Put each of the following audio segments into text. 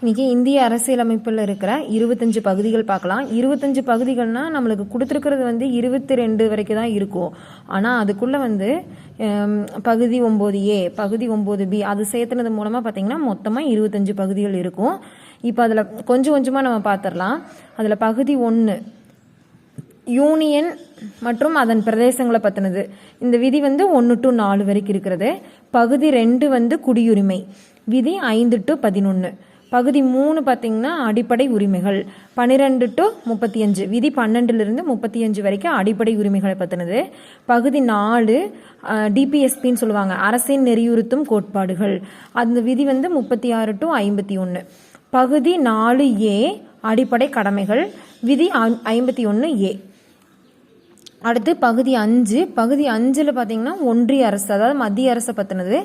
இன்றைக்கி இந்திய அரசியலமைப்பில் இருக்கிற இருபத்தஞ்சு பகுதிகள் பார்க்கலாம். இருபத்தஞ்சு பகுதிகள்னால் நம்மளுக்கு கொடுத்துருக்கிறது வந்து இருபத்தி ரெண்டு வரைக்கும் தான் இருக்கும். ஆனால் அதுக்குள்ளே வந்து பகுதி ஒம்பது ஏ பகுதி ஒம்பது பி அது சேர்த்துனது மூலமாக பார்த்தீங்கன்னா மொத்தமாக இருபத்தஞ்சு பகுதிகள் இருக்கும். இப்போ அதில் கொஞ்சம் கொஞ்சமாக நம்ம பார்த்துடலாம் அதில் பகுதி ஒன்று யூனியன் மற்றும் அதன் பிரதேசங்களை பற்றினது இந்த விதி வந்து ஒன்று டு நாலு வரைக்கும் இருக்கிறது. பகுதி ரெண்டு வந்து குடியுரிமை விதி ஐந்து டு பதினொன்று பகுதி மூணு பார்த்தீங்கன்னா அடிப்படை உரிமைகள். பன்னிரெண்டு டு முப்பத்தி அஞ்சு விதி பன்னெண்டுலேருந்து முப்பத்தி அஞ்சு வரைக்கும் அடிப்படை உரிமைகளை பற்றினது பகுதி நாலு டிபிஎஸ்பின்னு சொல்லுவாங்க. அரசின் நெறியுறுத்தும் கோட்பாடுகள். அந்த விதி வந்து முப்பத்தி ஆறு டு ஐம்பத்தி ஒன்று பகுதி நாலு ஏ அடிப்படை கடமைகள். விதி ஐம்பத்தி ஒன்று ஏ. அடுத்து பகுதி அஞ்சு. பகுதி அஞ்சில் பார்த்தீங்கன்னா ஒன்றிய அரசு அதாவது மத்திய அரசை பற்றினது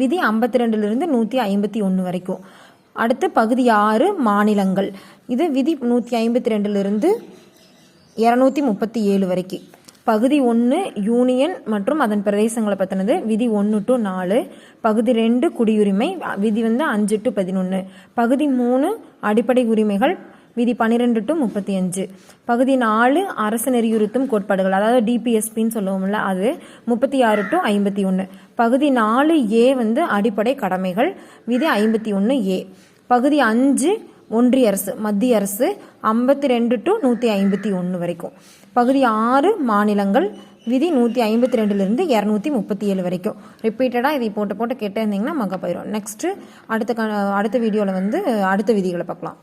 விதி ஐம்பத்தி ரெண்டுலேருந்து நூற்றி ஐம்பத்தி ஒன்று வரைக்கும். அடுத்து பகுதி ஆறு மாநிலங்கள். இது விதி நூற்றி ஐம்பத்தி ரெண்டுலேருந்து இரநூத்தி முப்பத்தி ஏழு வரைக்கும் பகுதி ஒன்று யூனியன் மற்றும் அதன் பிரதேசங்களை பற்றினது விதி ஒன்று டு நாலு. பகுதி ரெண்டு குடியுரிமை விதி வந்து அஞ்சு டு பதினொன்று பகுதி மூணு அடிப்படை உரிமைகள் விதி பன்னிரெண்டு டு முப்பத்தி அஞ்சு பகுதி நாலு அரசு நெறியுறுத்தும் கோட்பாடுகள் அதாவது டிபிஎஸ்பின்னு சொல்லுவோம்ல அது முப்பத்தி ஆறு டு ஐம்பத்தி ஒன்று பகுதி நாலு ஏ வந்து அடிப்படை கடமைகள் விதி ஐம்பத்தி ஒன்று ஏ பகுதி அஞ்சு ஒன்றிய அரசு மத்திய அரசு ஐம்பத்தி ரெண்டு டு நூற்றி ஐம்பத்தி ஒன்று வரைக்கும். பகுதி ஆறு மாநிலங்கள் விதி நூற்றி ஐம்பத்தி ரெண்டுலேருந்து இரநூத்தி முப்பத்தி ஏழு வரைக்கும். ரிப்பீட்டடாக இதை போட்டு போட்டு கேட்டே இருந்தீங்கன்னா மக போயிடும் நெக்ஸ்ட்டு அடுத்த க அடுத்த வீடியோவில் வந்து அடுத்த விதிகளை பார்க்கலாம்.